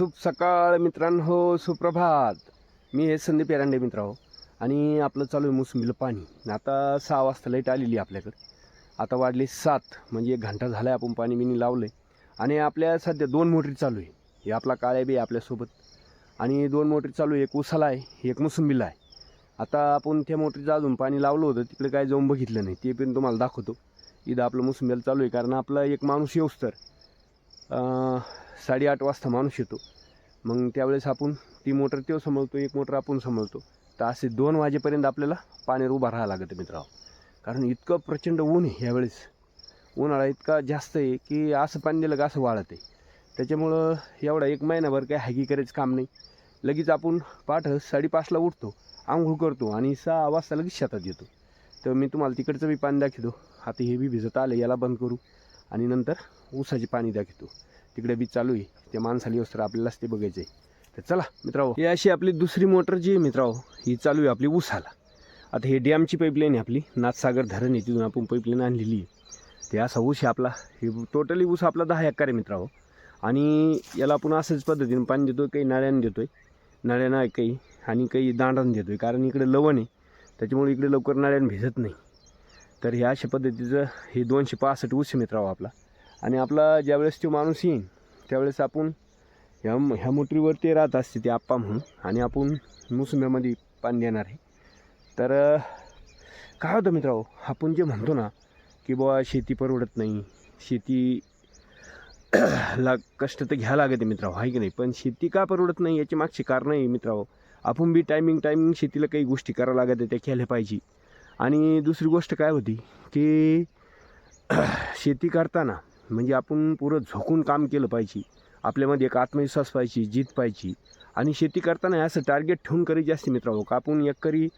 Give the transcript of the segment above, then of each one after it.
शुभ सकाळ मित्रांनो हो, सुप्रभात. मी हे संदीप एरांडे आहो आणि आपलं चालू आहे मोसंबीला पाणी. आता सहा वाजता लाइट आलेली आहे आपल्याकडे. आता वाढले सात म्हणजे एक घंटा झाला आहे आपण पाणी बिनी लावलं आहे आणि आपल्या सध्या दोन मोटरी चालू आहे. हे आपला काळ्या बी आहे आपल्यासोबत. आणि दोन मोटरी चालू आहे एक उसाला आहे एक मोसंबीला आहे. आता आपण त्या मोटरीचं अजून पाणी लावलं होतं तिकडे काय जाऊन बघितलं नाही. ते पण तुम्हाला दाखवतो. इथं आपलं मोसंबीला चालू आहे कारण आपला एक माणूस येऊस तर. साडेआठ वाजता माणूस येतो. मग त्यावेळेस आपण ती मोटर तो सांभाळतो एक मोटर आपण सांभाळतो तर असे दोन वाजेपर्यंत आपल्याला पाण्यावर उभा राहावं लागतं मित्रांनो. कारण इतकं प्रचंड ऊन आहे यावेळेस. उन्हाळा इतका जास्त आहे की असं पाणी दिलं का असं वाळत आहे. त्याच्यामुळं एवढा एक महिनाभर काही हॅगी करायचं काम नाही. लगेच आपण पाठ साडेपाचला उठतो आंघोळ करतो आणि सहा वाजता लगेच शेतात येतो. तर मी तुम्हाला तिकडचं बी पाणी दाखवतो. आता हे बी भिजत आलं याला बंद करू. आणि नंतर ऊसाची पाणी दाखवतो तिकडे बी चालू आहे. त्या माणसाला येऊस आपल्यालाच ते बघायचं आहे तर चला मित्रांनो ही अशी आपली दुसरी मोटर जी आहे मित्रांनो ही चालू आहे आपली ऊसाला. आता हे डॅमची पाईपलाईन आहे आपली. नाथसागर धरण आहे तिथून आपण पाईपलाईन आणलेली आहे. ते असा ऊस आहे आपला. हे टोटली ऊस आपला दहा एकर आहे मित्रांनो. आणि याला आपण असंच पद्धतीने पाणी देतो काही नळ्यानं देतो आहे नळ्यानं काही. आणि काही दांडानं देतो आहे कारण इकडे लवण आहे. त्याच्यामुळे इकडे लवकर नळ्यानं भिजत नाही. तर ह्या अशा पद्धतीचं हे दोनशे पासष्ट ऊस आहे आपला. आणि आपला ज्यावेळेस तो माणूस येईन त्यावेळेस आपण ह्या ह्या मोटरीवर ते राहत असते ते आप्पा म्हणून आणि आपण मोसंब्यामध्ये पाणी देणार आहे. तर काय होतं मित्रांनो आपण जे म्हणतो ना की बुवा शेती परवडत नाही शेती ला कष्ट तर घ्या लागते मित्रांनो आहे की नाही? पण शेती का परवडत नाही याची मागची कारणं आहे मित्रांनो. आपण बी टायमिंग टायमिंग शेतीला काही गोष्टी करावं लागत त्या केल्या पाहिजे. आणि दुसरी गोष्ट काय होती की शेती करताना म्हणजे आपण पुरं झोकून काम केलं पाहिजे. आपल्यामध्ये एक आत्मविश्वास पाहिजे जीत पाहिजे. आणि शेती करताना असं टार्गेट ठेवून करी जास्त मित्रांनो हो, का आपण एकरी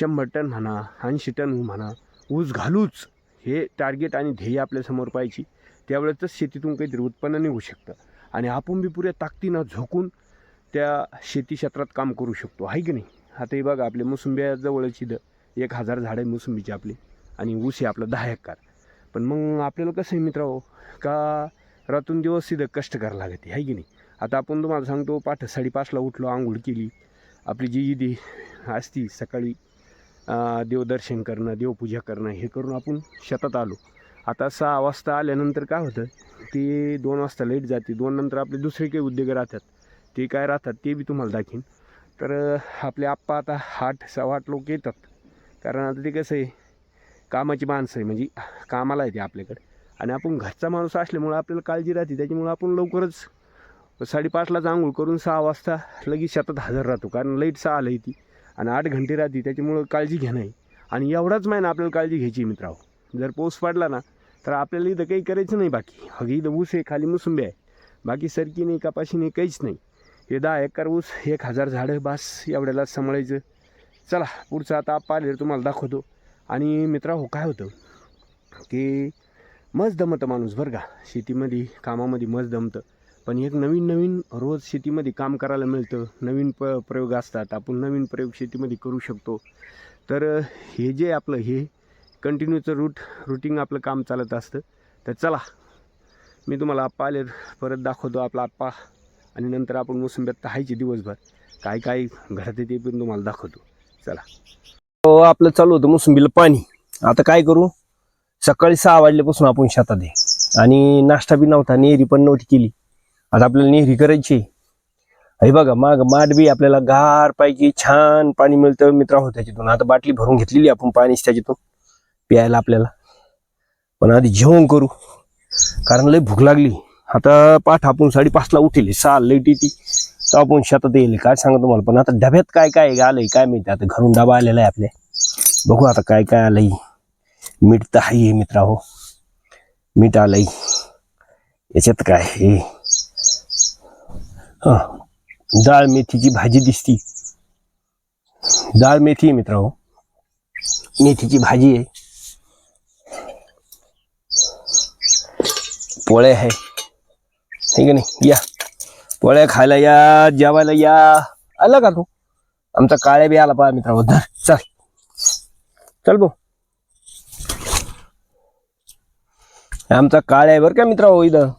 शंभर टन म्हणा ऐंशी टन म्हणा ऊस घालूच हे टार्गेट आणि ध्येय आपल्यासमोर पाहिजे. त्यावेळेसच शेतीतून काहीतरी उत्पन्न निघू शकतं. आणि आपण बी पुऱ्या ताकदीनं झोकून त्या शेती क्षेत्रात काम करू शकतो. आहे की नाही? आता हे बघा आपल्या मोसंब्याजवळची द एक हजार झाडं आहे मोसंबीची आपली आणि ऊस आहे आपला दहा एकर. पण मग आपल्याला कसं आहे मित्रांनो का रातून दिवस सिधं कष्ट करावं लागते आहे की नाही? आता आपण तुम्हाला सांगतो पाठ साडेपाचला उठलो आंघोळ केली आपली जी ईदी असती सकाळी देवदर्शन करणं देवपूजा करणं हे करून आपण शेतात आलो. आता सहा वाजता आल्यानंतर काय होतं ते दोन वाजता लाइट जाते दोन नंतर आपले दुसरे काही उद्योग राहतात ते काय राहतात ते बी तुम्हाला दाखीन तर आपले आप्पा आता आठ सव्वा आठ लोक येतात. कारण आता ते कसं आहे कामाची माणसं आहे म्हणजे कामाला येते आपल्याकडे. आणि आपण घरचा माणूस असल्यामुळं आपल्याला काळजी राहते त्याच्यामुळं आपण लवकरच साडेपाचलाच आंघोळ करून सहा वाजता लगेच शेतात हजर राहतो कारण लाइट सहा आलं ती आणि आठ घंटे राहते त्याच्यामुळं काळजी घेणं आहे. आणि एवढाच माहिती आपल्याला काळजी घ्यायची मित्रांनो. जर पाऊस पडला ना तर आपल्याला इथं काही करायचं नाही बाकी. हगी इथं ऊस आहे खाली मोसंबी आहे. बाकी सरकी नाही कपाशी नाही काहीच नाही. हे दहा एकर ऊस एक हजार झाडं बास एवढ्याला सांभाळायचं. चला पुढचं आता आप तुम्हाला दाखवतो. आणि मित्रांनो हो, काय होतं की मस्त दमतं माणूस बरं का. शेतीमध्ये कामामध्ये मस्त दमतं. पण एक नवीन नवीन रोज शेतीमध्ये काम करायला मिळतं. नवीन प प्रयोग असतात. आपण नवीन प्रयोग शेतीमध्ये करू शकतो. तर हे जे आपलं हे कंटिन्यूचं रूट रुटीन आपलं काम चालत असतं. तर चला मी तुम्हाला आप्पा आले परत दाखवतो आपला आप्पा. आणि नंतर आपण मोसंब्यात हायचे दिवसभर. काय काय घरात आहे ते पण तुम्हाला दाखवतो. चला. हो आपलं चालू होतं मोसंबीला पाणी. आता काय करू? सकाळी सहा वाजल्यापासून आपण शेतात आहे. आणि नाश्ता बी नव्हता नेहरी पण नव्हती केली. आता आपल्याला नेहरी करायची हे बघा माग माठ बी आपल्याला गार पाहिजे छान पाणी मिळतं मित्रा हो त्याच्यातून. आता बाटली भरून घेतलेली आपण पाणी त्याच्यातून. प्यायला आपल्याला. पण आधी जेवण करू. कारण लय भूक लागली. आता पाठ आपण साडेपाचला उठेल. सहा लईट येते आपण शेतात येईल काय सांगा तुम्हाला? पण आता डब्यात काय काय आलंय, काय माहिती? घरून डबा आहे आपल्या बघू आता काय काय आलंय. मीठ तर आहे मित्रा हो मीठ आलंय. याच्यात काय हे हा. डाळ मेथीची भाजी दिसती. डाळ मेथी आहे मित्रा हो मेथीची भाजी आहे. पोळ्या आहे. ठीक आहे नाही या. पोळ्या खायला या जेवायला या. आला का तू? आमचा काळ्या बी आला पहा मित्रा धर चल. चल भाऊ. आमचा काळ्या बर बरं का मित्रा हो इथं?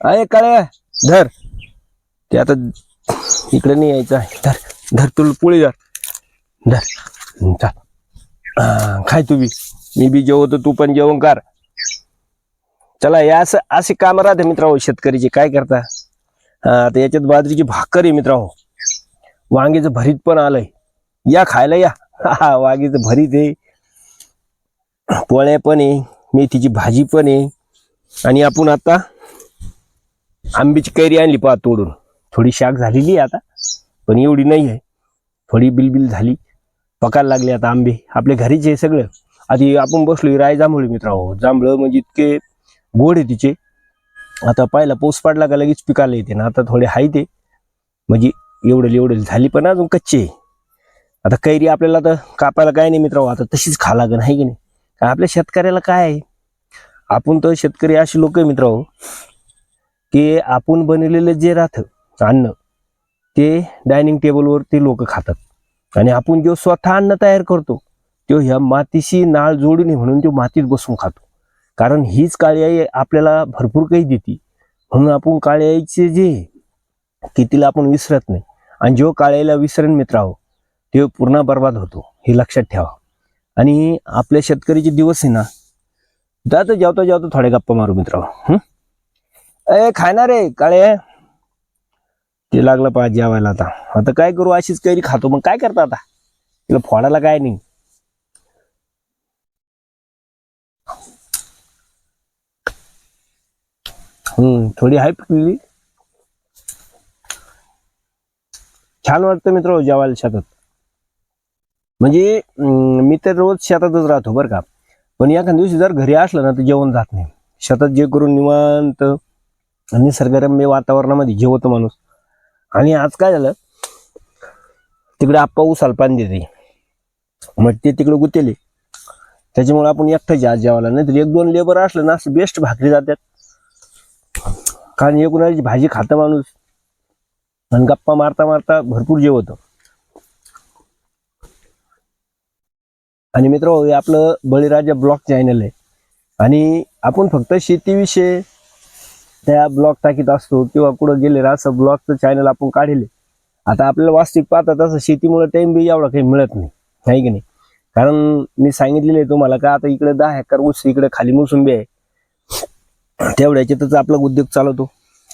आहे काळ्या. धर. ते आता इकडे नाही यायचं आहे. धर धर तुला पोळी धर. धर. चल. खाय तू बी. मी बी जेवतो तू पण जेवण कर. चला या असं असे काम राहते मित्रा शेतकरीचे. काय करता? आता याच्यात बाजरीची भाकर आहे मित्रांनो. वांग्याचं भरीत पण आलंय. या खायला या. हा वांग्याचं भरीत आहे. पोळ्या पण आहे. मेथीची भाजी पण आहे. आणि आपण आता आंब्याची कैरी आणली पहा तोडून. थोडी शाक झालेली आहे आता पण एवढी नाही आहे. थोडी बिलबिल झाली. पकायला लागले आता आंबे. आपल्या घरीच आहे सगळं. आधी आपण बसलोय राय जांभळी मित्रांनो. जांभळं म्हणजे इतके गोड आहे तिचे. आता पाहिला पाऊस पडला का लगेच पिकाला येते ना आता थोडे हाय ते. म्हणजे एवढं एवढं झाली पण अजून कच्चे आहे. आता कैरी आपल्याला तर कापायला काय नाही मित्रांनो आता तशीच खा लागण आहे की नाही? आपल्या शेतकऱ्याला काय आहे? आपण तर शेतकरी असे लोक आहे मित्रांनो की आपण बनवलेलं जे राहतं अन्न ते डायनिंग टेबलवर ते लोक खातात. आणि आपण जो स्वतः अन्न तयार करतो तो ह्या मातीशी नाळ जोडू नये म्हणून तो मातीत बसून खातो. कारण हीच काळी आई आपल्याला भरपूर काही देते. म्हणून आपण काळी आईचे जे की तिला आपण विसरत नाही. आणि जो काळ्याला विसरण मित्र ते पूर्ण बर्बाद होतो. हे लक्षात ठेवा. आणि आपल्या शेतकरीचे दिवस आहे ना जातो जेवता जेवता थोडे गप्पा मारू मित्र ए खाणार रे काळे ते लागलं पाहिजे जेवायला आता. आता काय करू अशीच कैरी खातो. मग काय करता आता? तिला फोडायला काय नाही. थोडी आहे पिकलेली छान वाटतं मित्र जेवायला शेतात म्हणजे मी तर रोज शेतातच राहतो बरं का पण एखाद्या दिवशी जर घरी असलं ना तर जेवण जात नाही शेतात जे करून निवांत निसर्गरम्य वातावरणामध्ये जेवतो माणूस आणि आज काय झालं तिकडे आप्पा उसाल पाणी देते मग ते तिकडे गुतेले त्याच्यामुळे आपण एकटं आज जेवायला नाही तर एक दोन लेबर असलं ना असं बेस्ट भाकरी जातात कारण एकूणाची भाजी खातं माणूस आणि गप्पा मारता मारता भरपूर जेवतं. आणि मित्र हे आपलं बळीराजा ब्लॉग चॅनल आहे. आणि आपण फक्त शेतीविषयी त्या ब्लॉग टाकीत असतो किंवा कुठं गेले असं ब्लॉगचं चॅनल आपण काढले आता आपल्याला वास्तविक पाहता तसं शेतीमुळे टाइम बी एवढा काही मिळत नाही. आहे की नाही? कारण मी सांगितलेलं आहे तुम्हाला का आता इकडे दहा एकर ऊस इकडे खाली मोसंबी आहे. तेवढ्या याच्यातच आपला उद्योग चालवतो.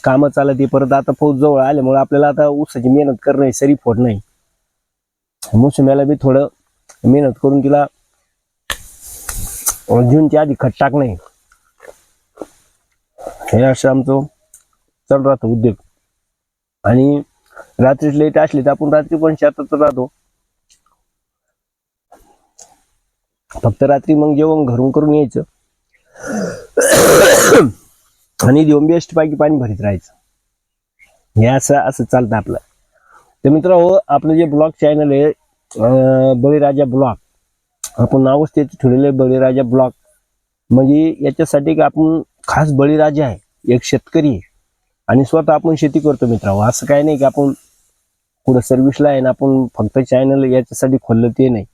कामं चालत परत आता पाऊस जवळ आल्यामुळे आपल्याला आता ऊसाची मेहनत करणं सरी फोड नाही. मोसंब्याला बी थोडं मेहनत करून तिला जूनच्या आधी खत टाकणे हे असं आमचं चालू राहतो उद्योग. आणि रात्री लेट असली तर आपण रात्री पण शेतात राहतो. फक्त रात्री मग जेवण घरून करून यायचं. आणि दोन बेस्ट पैकी पाणी भरीत राहायचं. हे असं असं चालतं आपलं. तर मित्र हो आपलं जे ब्लॉग चॅनल आहे बळीराजा ब्लॉग आपण नावच त्याचं ठेवलेलं आहे बळीराजा ब्लॉग म्हणजे याच्यासाठी की आपण खास बळीराजा आहे एक शेतकरी आहे. आणि स्वतः आपण शेती करतो मित्रांनो. असं काय नाही की आपण पुढं सर्व्हिसला आहे ना आपण फक्त चॅनल याच्यासाठी खोललं ते नाही.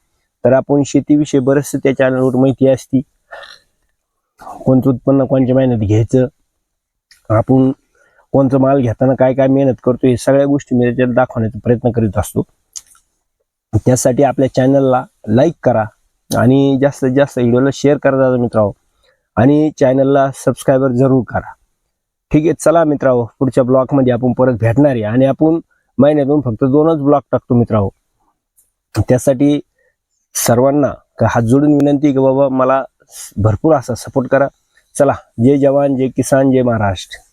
तर आपण शेतीविषयी बरेचसे त्या चॅनलवर माहिती असती. कोणतं उत्पन्न कोणच्या महिन्यात घ्यायचं? आपण कोणतं माल घेताना काय काय मेहनत करतो हे सगळ्या गोष्टी मी त्याच्यात दाखवण्याचा प्रयत्न करीत असतो. त्यासाठी आपल्या चॅनलला लाईक करा आणि जास्तीत जास्त व्हिडिओला शेअर करा दादा मित्रांनो. आणि चॅनलला सबस्क्रायबर जरूर करा. ठीक आहे चला मित्रांनो पुढच्या ब्लॉगमध्ये आपण परत भेटणार आहे आणि आपण महिन्यातून फक्त दोनच ब्लॉग टाकतो मित्रांनो. त्यासाठी सर्वांना हात जोडून विनंती की बाबा मला भरपूर असा सपोर्ट करा. चला जय जवान जय किसान जय महाराष्ट्र.